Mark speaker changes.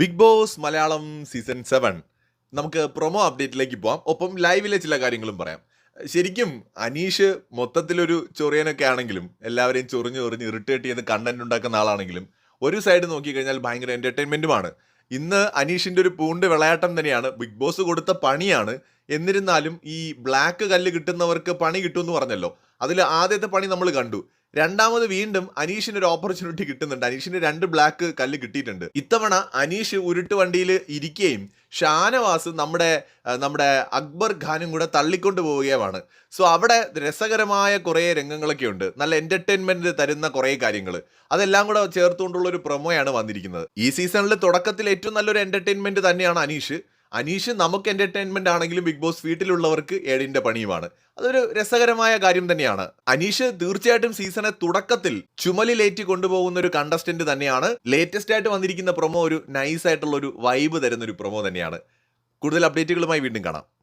Speaker 1: Bigg Boss Malayalam season seven. നമുക്ക് promo അപ്ഡേറ്റിലേക്ക് പോവാം. ഒപ്പം ലൈവിലെ ചില കാര്യങ്ങളും പറയാം. ശരിക്കും അനീഷ് മൊത്തത്തിലൊരു ചൊറിയനൊക്കെ ആണെങ്കിലും എല്ലാവരെയും ചൊറിഞ്ഞ് ചൊറിഞ്ഞ് ഇറിറ്റേറ്റ് ചെയ്ത് കണ്ടന്റ് ഉണ്ടാക്കുന്ന ആളാണെങ്കിലും ഒരു സൈഡ് നോക്കിക്കഴിഞ്ഞാൽ ഭയങ്കര എന്റർടൈൻമെന്റുമാണ് ഇന്ന് അനീഷിന്റെ ഒരു പൂണ്ട് വിളയാട്ടം തന്നെയാണ് ബിഗ് ബോസ് കൊടുത്ത പണിയാണ്. എന്നിരുന്നാലും ഈ ബ്ലാക്ക് കല്ല് കിട്ടുന്നവർക്ക് പണി കിട്ടുമെന്ന് പറഞ്ഞല്ലോ. അതിൽ ആദ്യത്തെ പണി നമ്മൾ കണ്ടു. രണ്ടാമത് വീണ്ടും അനീഷിന് ഒരു ഓപ്പർച്യൂണിറ്റി കിട്ടുന്നുണ്ട്. അനീഷിന് രണ്ട് ബ്ലാക്ക് കല്ല് കിട്ടിയിട്ടുണ്ട്. ഇത്തവണ അനീഷ് ഉരുട്ട് വണ്ടിയിൽ ഇരിക്കുകയും ഷാനവാസ് നമ്മുടെ നമ്മുടെ അക്ബർ ഖാനും കൂടെ തള്ളിക്കൊണ്ട് പോവുകയുമാണ്. സോ അവിടെ രസകരമായ കുറേ രംഗങ്ങളൊക്കെ ഉണ്ട്. നല്ല എന്റർടൈൻമെന്റ് തരുന്ന കുറേ കാര്യങ്ങൾ. അതെല്ലാം കൂടെ ചേർത്തുകൊണ്ടുള്ള ഒരു പ്രൊമോയാണ് വന്നിരിക്കുന്നത്. ഈ സീസണിൽ തുടക്കത്തിൽ ഏറ്റവും നല്ലൊരു എന്റർടൈൻമെന്റ് തന്നെയാണ് അനീഷ്. അനീഷ് നമുക്ക് എന്റർടൈൻമെന്റ് ആണെങ്കിലും ബിഗ് ബോസ് വീട്ടിലുള്ളവർക്ക് ഏടിന്റെ പണിയുമാണ്. അതൊരു രസകരമായ കാര്യം തന്നെയാണ്. അനീഷ് തീർച്ചയായിട്ടും സീസണെ തുടക്കത്തിൽ ചുമലിലേറ്റി കൊണ്ടുപോകുന്ന ഒരു കണ്ടസ്റ്റന്റ് തന്നെയാണ്. ലേറ്റസ്റ്റ് ആയിട്ട് വന്നിരിക്കുന്ന പ്രൊമോ ഒരു നൈസ് ആയിട്ടുള്ള ഒരു വൈബ് തരുന്ന ഒരു പ്രൊമോ തന്നെയാണ്. കൂടുതൽ അപ്ഡേറ്റുകളുമായി വീണ്ടും കാണാം.